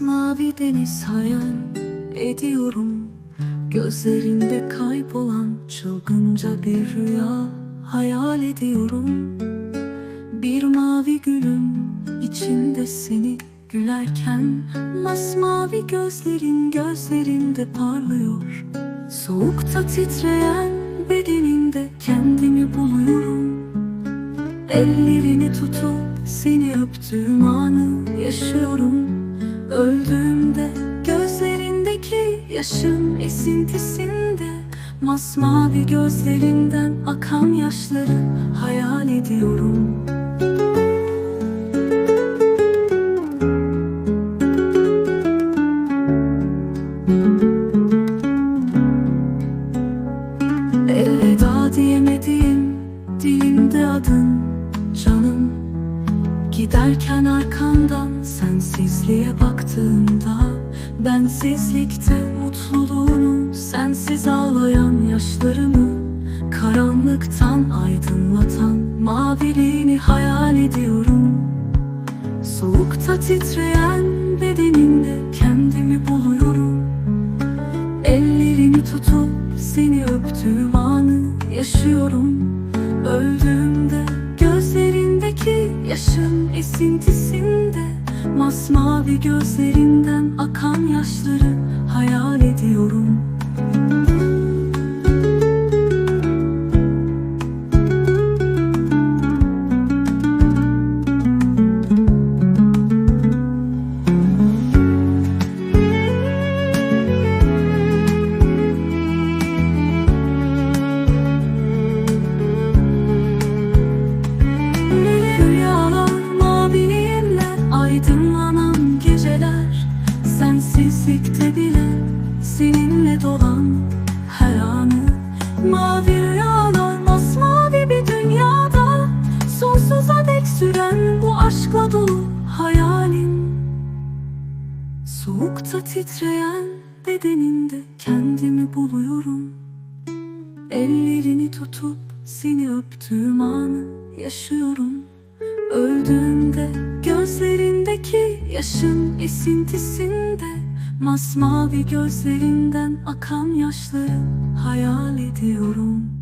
Mavi, deniz hayal ediyorum Gözlerinde kaybolan çılgınca bir rüya hayal ediyorum. Bir mavi gülüm içinde seni gülerken Masmavi gözlerin gözlerinde parlıyor. Soğukta titreyen bedeninde kendimi buluyorum. Ellerini tutup seni öptüğüm anı yaşıyorum. Öldüğümde yaşın esintisinde Masmavi gözlerinden akan yaşları hayal ediyorum. Elveda diyemediğim dilimde adın canım. Giderken arkandan sensizliğe baktığımda Bensizlikte mutluluğunu sensiz ağlayan yaşlarımı Karanlıktan aydınlatan maviliğini hayal ediyorum. Soğukta titreyen bedenimde kendimi buluyorum. Ellerini tutup seni öptüğüm anı yaşıyorum. Öldüğümde Gözlerinden akan yaşları Soğukta titreyen bedeninde kendimi buluyorum. Ellerini tutup seni öptüğüm anı yaşıyorum. Öldüğümde gözlerindeki yaşın esintisinde Masmavi gözlerinden akan yaşları hayal ediyorum